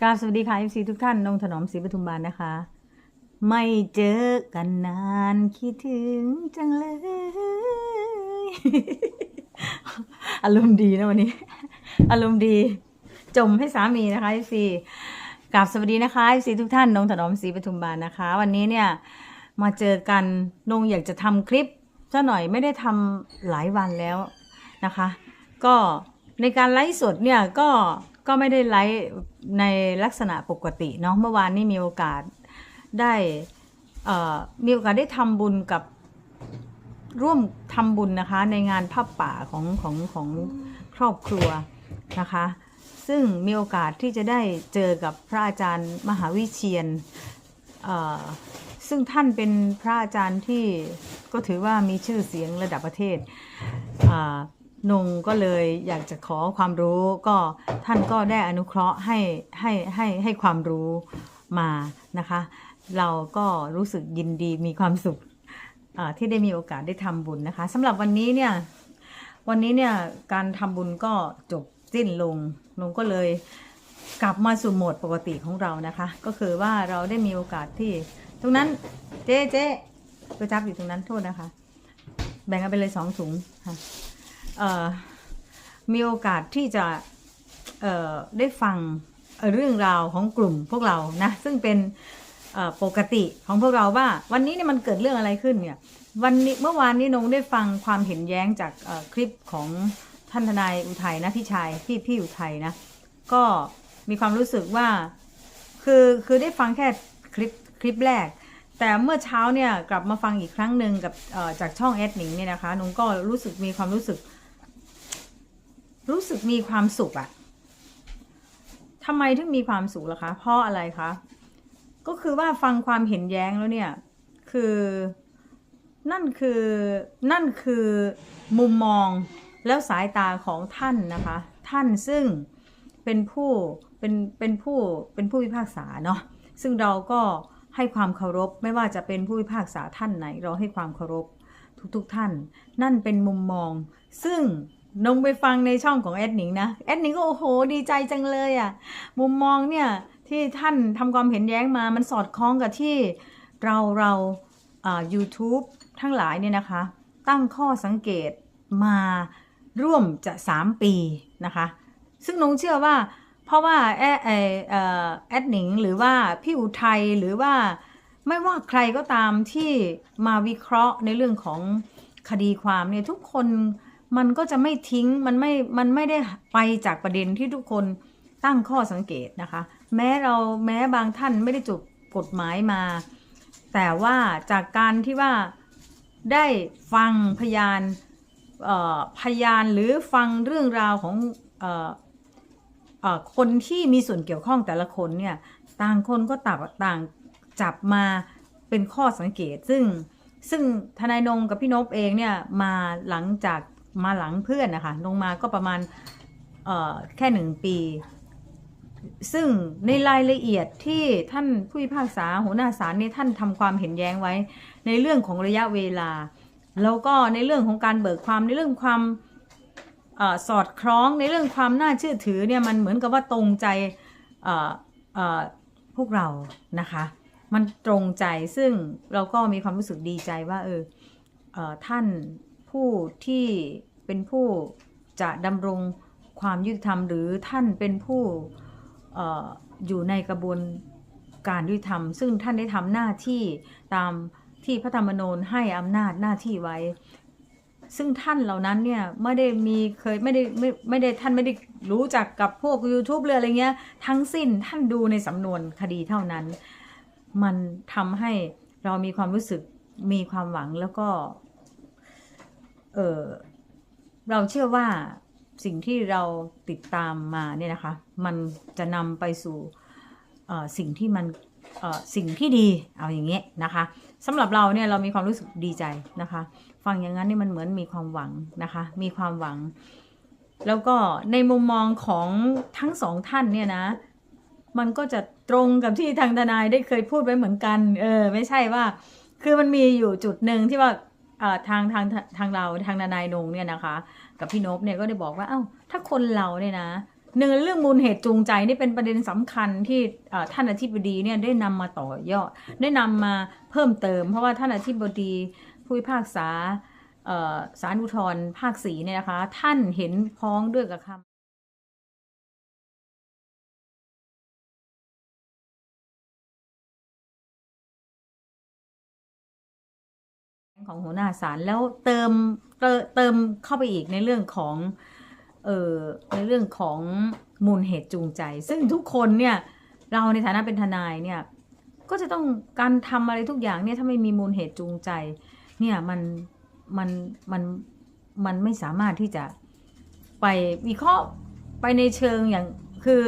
กราบสวัสดีค่ะ FC ทุกท่านนงถนอมศรีปทุมบานนะคะ ไม่เจอกันนานคิดถึงจังเลย อารมณ์ดีนะวันนี้ อารมณ์ดี จมให้สามีนะคะ FC กราบสวัสดีนะคะ FC ทุกท่านนงถนอมศรีปทุมบานนะคะ วันนี้เนี่ย มาเจอกันนงอยากจะทำคลิปซะหน่อยไม่ได้ทำหลายวันแล้วนะคะ ก็ในการไลฟ์สดเนี่ยก็ ก็ไม่ได้ไลฟ์ในลักษณะปกติเนาะเมื่อวานนี้มีโอกาสได้มีโอกาสได้ทำบุญกับร่วมทำบุญนะคะ ในงานผ้าป่าของของของครอบครัวนะคะ ซึ่งมีโอกาสที่จะได้เจอกับพระอาจารย์มหาวิเชียนซึ่งท่านเป็นพระอาจารย์ที่ก็ถือว่ามีชื่อเสียงระดับประเทศ นงก็เลยอยากจะขอความรู้ก็ท่านก็ได้อนุเคราะห์ให้ให้ให้ให้ความรู้มานะคะ เราก็รู้สึกยินดีมีความสุขที่ได้มีโอกาสได้ทำบุญนะคะสำหรับวันนี้เนี่ยวันนี้เนี่ยการทำบุญก็จบสิ้นลงลงก็เลยกลับมาสู่โหมดปกติของเรานะคะ ก็คือว่าเราได้มีโอกาสที่ ตรงนั้นเจ๊เจ๊ตัวจับอยู่ตรงนั้นโทษนะคะ แบ่งกันไปเลยสองถุงค่ะ มีโอกาสที่จะได้ฟังเรื่องราวของกลุ่มพวกเรานะซึ่งเป็นปกติของพวกเราว่า วันนี้เนี่ยมันเกิดเรื่องอะไรขึ้นเนี่ยวันนี้เมื่อวานนี้นงได้ฟังความเห็นแย้งจากคลิปของท่านทนายอุทัยนะพี่ชายพี่พี่อุทัยนะก็มีความรู้สึกว่าคือคือได้ฟังแค่คลิปคลิปแรก แต่เมื่อเช้าเนี่ยกลับมาฟังอีกครั้งหนึ่งกับจากช่องแอดหนิงเนี่ยนะคะนงก็รู้สึกมีความรู้สึก รู้สึกมีความสุขอะทำไมถึงมีความสุขล่ะคะ เพราะอะไรคะ ก็คือว่าฟังความเห็นแย้งแล้วเนี่ย คือ นั่นคือ นั่นคือมุมมองแล้วสายตาของท่านนะคะ ท่านซึ่งเป็นผู้ เป็น เป็นผู้ เป็นผู้พิพากษาเนาะ ซึ่งเราก็ให้ความเคารพ ไม่ว่าจะเป็นผู้พิพากษาท่านไหน เราให้ความเคารพทุกๆทท่าน นั่นเป็นมุมมอง ซึ่ง นงไปฟังในช่องของแอดหนิงนะ แอดหนิงก็โอ้โห ดีใจจังเลยอะ่ะ มุมมองเนี่ยที่ท่านทำความเห็นแย้งมา มันสอดคล้องกับที่เราเราอ่า YouTube ทั้งหลายเนี่ยนะคะ ตั้งข้อสังเกตมาร่วมจะ 3 ปีนะคะ ซึ่งนงเชื่อว่าเพราะว่าแอดเอ่อเอ่อแอดหนิงหรือว่าพี่อุทัยหรือว่าไม่ว่าใครก็ตามที่มาวิเคราะห์ในเรื่องของคดีความเนี่ยทุกคน มันก็จะไม่ทิ้งมันไม่มันไม่ได้ไปจากประเด็นที่ทุกคนตั้งข้อสังเกตนะคะ แม้เราแม้บางท่านไม่ได้จบกฎหมายมา แต่ว่าจากการที่ว่าได้ฟังพยานเอ่อพยานหรือฟังเรื่องราวของเอ่อเอ่อคนที่มีส่วนเกี่ยวข้องแต่ละคนเนี่ยต่างคนก็ต่างต่างจับมาเป็นข้อสังเกต ซึ่งซึ่งทนายนงกับพี่นพเองเนี่ยมาหลังจาก มาหลังเพื่อนนะคะลงมาก็ประมาณแค่หนึ่งปี ซึ่งในรายละเอียดที่ท่านผู้พิพากษาหัวหน้าศาลเนี่ยท่านทำความเห็นแย้งไว้ ในเรื่องของระยะเวลา แล้วก็ในเรื่องของการเบิกความในเรื่องความอสอดคล้องในเรื่องความน่าเชื่อถือเนี่ยมันเหมือนกับว่าตรงใจพวกเรานะคะ มันตรงใจซึ่งเราก็มีความรู้สึกดีใจว่าเออเออท่าน ผู้ที่เป็นผู้จะดำรงความยุติธรรม หรือท่านเป็นผู้ออยู่ในกระบวนการยุติธรรม ซึ่งท่านได้ทำหน้าที่ตามที่พระธรรมนูญให้อำนาจหน้าที่ไว้ ซึ่งท่านเหล่านั้นเนี่ยไม่ได้มีเคยไม่ได้ไม่ไม่ได้ท่านไม่ได้รู้จักกับพวก YouTube เลยอะไรเงี้ย ทั้งสิ้นท่านดูในสำนวนคดีเท่านั้น มันทำให้เรามีความรู้สึกมีความหวังแล้วก็ เออเราเชื่อว่าสิ่งที่เราติดตามมาเนี่ยนะคะ มันจะนำไปสู่สิ่งที่มันสิ่งที่ดีเอาอย่างเงี้ยนะคะสำหรับเราเนี่ยเรามีความรู้สึกดีใจนะคะ ฟังอย่างนั้นนี่มันเหมือนมีความหวังนะคะ มีความหวัง แล้วก็ในมุมมองของทั้งสองท่านเนี่ยนะ มันก็จะตรงกับที่ทางทนายได้เคยพูดไว้เหมือนกัน เออ ไม่ใช่ว่า คือมันมีอยู่จุดหนึ่งที่ว่า ทางทางทางเราทางนายนงเนี่ยนะคะ กับพี่นพเนี่ยก็ได้บอกว่าเอ้าถ้าคนเราเนี่ยนะหนึ่งเรื่องมูลเหตุจูงใจนี่เป็นประเด็นสำคัญที่ท่านอธิบดีเนี่ยได้นำมาต่อยอดได้นำมาเพิ่มเติม เพราะว่าท่านอธิบดีผู้พิพากษาสารอุทธรภาคสีเนี่ยนะคะ ท่านเห็นพ้องด้วยกับคำ ของหัวหน้าศาลแล้วเติมเติมเข้าไปอีกในเรื่องของเอ่อในเรื่องของมูลเหตุจูงใจ ซึ่งทุกคนเนี่ยเราในฐานะเป็นทนายเนี่ยก็จะต้องการทำอะไรทุกอย่างเนี่ยถ้าไม่มีมูลเหตุจูงใจเนี่ยมันมันมันมันไม่สามารถที่จะไปวิเคราะห์ไปในเชิงอย่างคือ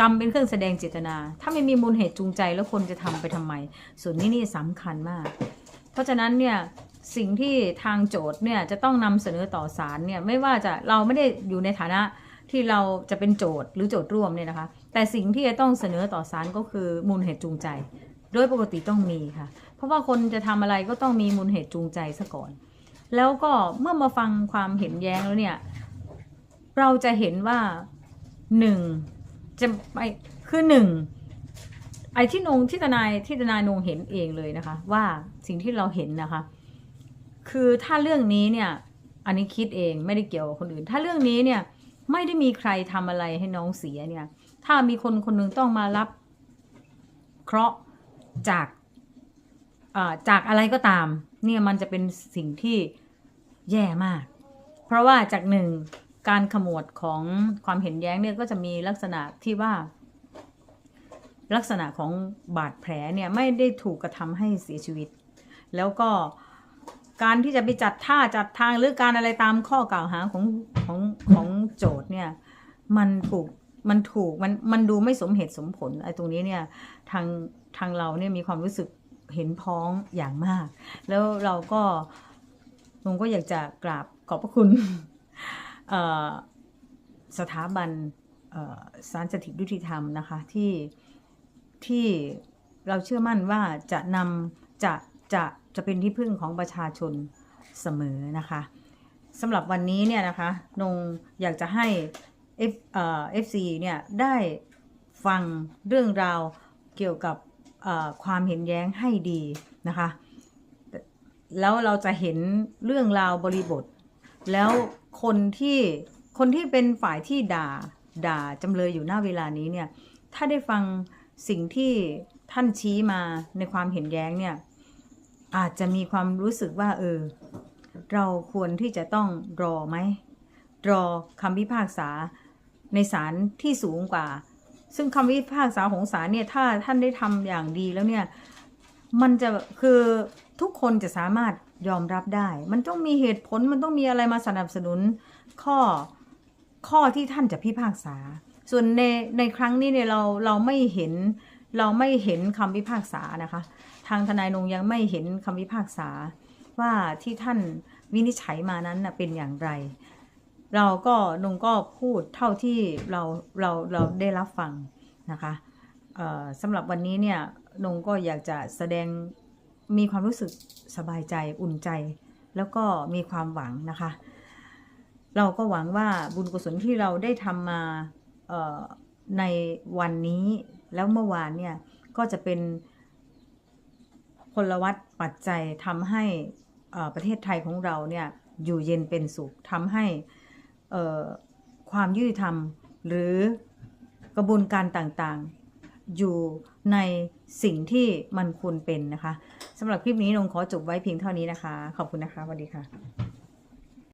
กรรมเป็นเครื่องแสดงเจตนา ถ้าไม่มีมูลเหตุจูงใจแล้วคนจะทำไปทำไม ส่วนนี้นี่สำคัญมาก เพราะฉะนั้นเนี่ย สิ่งที่ทางโจทย์เนี่ยจะต้องนำเสนอต่อศาลเนี่ยไม่ว่าจะเราไม่ได้อยู่ในฐานะที่เราจะเป็นโจทย์หรือโจทย์ร่วมเนี่ยนะคะ แต่สิ่งที่จะต้องเสนอต่อศาลก็คือมูลเหตุจูงใจ โดยปกติต้องมีค่ะ เพราะว่าคนจะทำอะไรก็ต้องมีมูลเหตุจูงใจซะก่อน แล้วก็เมื่อมาฟังความเห็นแย้งแล้วเนี่ยเราจะเห็นว่าหนึ่งจะไปคือหนึ่งไอ้ที่นงที่ทนายที่ทนายนงเห็นเองเลยนะคะ ว่าสิ่งที่เราเห็นนะคะ คือถ้าเรื่องนี้เนี่ย อันนี้คิดเองไม่ได้เกี่ยวกับคนอื่น ถ้าเรื่องนี้เนี่ยไม่ได้มีใครทำอะไรให้น้องเสียเนี่ย ถ้ามีคนคนหนึ่งต้องมารับเคราะห์จากอ่าจากอะไรก็ตาม เนี่ยมันจะเป็นสิ่งที่แย่มาก เพราะว่าจากหนึ่งการขมวดของความเห็นแย้งเนี่ยก็จะมีลักษณะที่ว่า ลักษณะของบาดแผลเนี่ยไม่ได้ถูกกระทำให้เสียชีวิต แล้วก็ การที่จะไปจัดท่าจัดทางหรือการอะไรตามข้อกล่าวหาของของของโจทย์เนี่ย มันถูกมันถูกมันมันดูไม่สมเหตุสมผลไอ้ตรงนี้เนี่ยทางทางเราเนี่ยมีความรู้สึกเห็นพ้องอย่างมาก แล้วเราก็ลุงก็อยากจะกราบขอบพระคุณสถาบันเอ่อศาลสถิตยุติธรรมนะคะที่ที่เราเชื่อมั่นว่าจะนำจะจะ จะเป็นที่พึ่งของประชาชนเสมอนะคะสำหรับวันนี้เนี่ยนะคะนงอยากจะให้เอ่อ FC เนี่ยได้ฟังเรื่องราวเกี่ยวกับความเห็นแย้งให้ดีนะคะ แล้วเราจะเห็นเรื่องราวบริบท แล้วคนที่คนที่เป็นฝ่ายที่ด่าด่าจำเลยอยู่หน้าเวลานี้เนี่ยถ้าได้ฟังสิ่งที่ท่านชี้มาในความเห็นแย้งเนี่ย อาจจะมีความรู้สึกว่า เออ เราควรที่จะต้องรอไหม รอคำพิพากษาในศาลที่สูงกว่า ซึ่งคำพิพากษาของศาลเนี่ย ถ้าท่านได้ทำอย่างดีแล้วเนี่ย มันจะคือทุกคนจะสามารถยอมรับได้ มันต้องมีเหตุผล มันต้องมีอะไรมาสนับสนุนข้อข้อที่ท่านจะพิพากษา ส่วนในในครั้งนี้เนี่ยเราเราไม่เห็น เราไม่เห็นคำพิพากษานะคะ ทางทนายนงยังไม่เห็นคำพิพากษาว่าที่ท่านวินิจฉัยมานั้นนะเป็นอย่างไร เราก็นงก็พูดเท่าที่เราเราเราได้รับฟังนะคะสำหรับวันนี้เนี่ยนงก็อยากจะแสดงมีความรู้สึกสบายใจอุ่นใจ แล้วก็มีความหวังนะคะ เราก็หวังว่าบุญกุศลที่เราได้ทำมาในวันนี้ แล้วเมื่อวานเนี่ยก็จะเป็นพลวัตปัจจัยทำให้อ่อประเทศไทยของเราเนี่ยอยู่เย็นเป็นสุขทำให้อ่อความยุติธรรมหรือกระบวนการต่างๆ อยู่ในสิ่งที่มันควรเป็นนะคะสำหรับคลิปนี้นงขอจบไว้เพียงเท่านี้นะคะ ขอบคุณนะคะสวัสดีค่ะ